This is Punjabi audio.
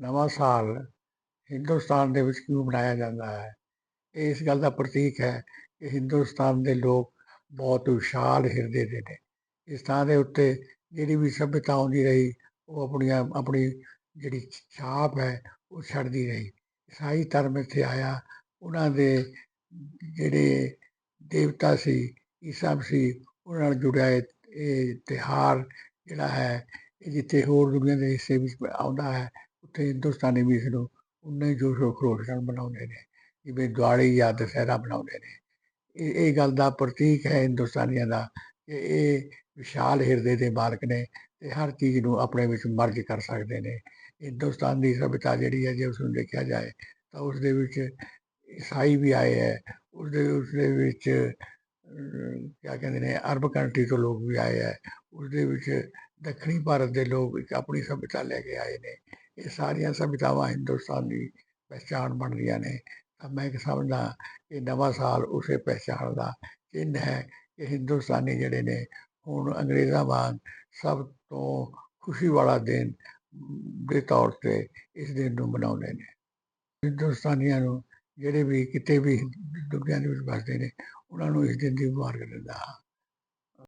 ਨਵਾਂ ਸਾਲ ਹਿੰਦੁਸਤਾਨ ਦੇ ਵਿੱਚ ਕਿਉਂ ਮਨਾਇਆ ਜਾਂਦਾ ਹੈ? ਇਹ ਇਸ ਗੱਲ ਦਾ ਪ੍ਰਤੀਕ ਹੈ ਕਿ ਹਿੰਦੁਸਤਾਨ ਦੇ ਲੋਕ ਬਹੁਤ ਵਿਸ਼ਾਲ ਹਿਰਦੇ ਦੇ ਨੇ। ਇਸ ਥਾਂ ਦੇ ਉੱਤੇ ਜਿਹੜੀ ਵੀ ਸਭਿਅਤਾ ਆਉਂਦੀ ਰਹੀ, ਉਹ ਆਪਣੀਆਂ, ਆਪਣੀ ਜਿਹੜੀ ਛਾਪ ਹੈ, ਉਹ ਛੱਡਦੀ ਰਹੀ। ਈਸਾਈ ਧਰਮ ਇੱਥੇ ਆਇਆ। ਉਹਨਾਂ ਦੇ ਜਿਹੜੇ ਦੇਵਤਾ ਸੀ, ਈਸਾ ਸੀ ਉਹਨਾਂ ਨਾਲ ਜੁੜਿਆ ਇਹ ਇਹ ਤਿਉਹਾਰ ਜਿਹੜਾ ਹੈ, ਇਹ ਜਿੱਥੇ ਹੋਰ ਦੁਨੀਆ ਦੇ ਹਿੱਸੇ ਵਿੱਚ ਆਉਂਦਾ ਹੈ ਉੱਥੇ ਹਿੰਦੁਸਤਾਨੀ ਵੀ ਇਸ ਨੂੰ ਉਨੇ ਹੀ ਜੋਸ਼ੋ ਖਰੋਸ਼ ਨਾਲ ਮਨਾਉਂਦੇ ਨੇ, ਜਿਵੇਂ ਦਿਵਾਲੀ ਜਾਂ ਦੁਸਹਿਰਾ ਮਨਾਉਂਦੇ ਨੇ। ਇਹ ਇਹ ਗੱਲ ਦਾ ਪ੍ਰਤੀਕ ਹੈ ਹਿੰਦੁਸਤਾਨੀਆਂ ਦਾ, ਕਿ ਇਹ ਵਿਸ਼ਾਲ ਹਿਰਦੇ ਦੇ ਮਾਲਕ ਨੇ ਤੇ ਹਰ ਚੀਜ਼ ਨੂੰ ਆਪਣੇ ਵਿੱਚ ਮਰਜ ਕਰ ਸਕਦੇ ਨੇ। ਹਿੰਦੁਸਤਾਨ ਦੀ ਸਭਿਤਾ ਜਿਹੜੀ ਹੈ ਜੇ ਉਸ ਨੂੰ ਦੇਖਿਆ ਜਾਏ, ਤਾਂ ਉਸ ਦੇ ਵਿੱਚ ਈਸਾਈ ਵੀ ਆਏ ਹੈ ਉਸ ਦੇ ਉਸ ਦੇ ਵਿੱਚ ਕਿਆ ਕਹਿੰਦੇ ਨੇ, ਅਰਬ ਕੰਟਰੀ ਤੋਂ ਲੋਕ ਵੀ ਆਏ ਹੈ ਉਸ ਦੇ ਵਿੱਚ ਦੱਖਣੀ ਭਾਰਤ ਦੇ ਲੋਕ ਇੱਕ ਆਪਣੀ ਸਭਿਤਾ ਲੈ ਕੇ ਆਏ ਨੇ। ਇਹ ਸਾਰੀਆਂ ਸਭਿਤਾਵਾਂ ਹਿੰਦੁਸਤਾਨ ਦੀ ਪਹਿਚਾਣ ਬਣਦੀਆਂ ਨੇ। ਤਾਂ ਮੈਂ ਕਿ ਸਮਝਦਾ ਇਹ ਨਵਾਂ ਸਾਲ ਉਸੇ ਪਹਿਚਾਣ ਦਾ ਚਿੰਨ੍ਹ ਹੈ ਕਿ ਹਿੰਦੁਸਤਾਨੀ ਜਿਹੜੇ ਨੇ, ਹੁਣ ਅੰਗਰੇਜ਼ਾਂ ਵਾਂਗ ਸਭ ਤੋਂ ਖੁਸ਼ੀ ਵਾਲਾ ਦਿਨ ਦੇ ਤੌਰ ਤੇ ਇਸ ਦਿਨ ਨੂੰ ਮਨਾਉਂਦੇ ਨੇ। ਹਿੰਦੁਸਤਾਨੀਆਂ ਨੂੰ ਜਿਹੜੇ ਵੀ ਕਿਤੇ ਵੀ ਦੁਨੀਆ ਦੇ ਵਿੱਚ ਵਸਦੇ ਨੇ, ਉਹਨਾਂ ਨੂੰ ਇਸ ਦਿਨ ਦੀ ਮੁਬਾਰਕ ਦਿੰਦਾ ਹਾਂ।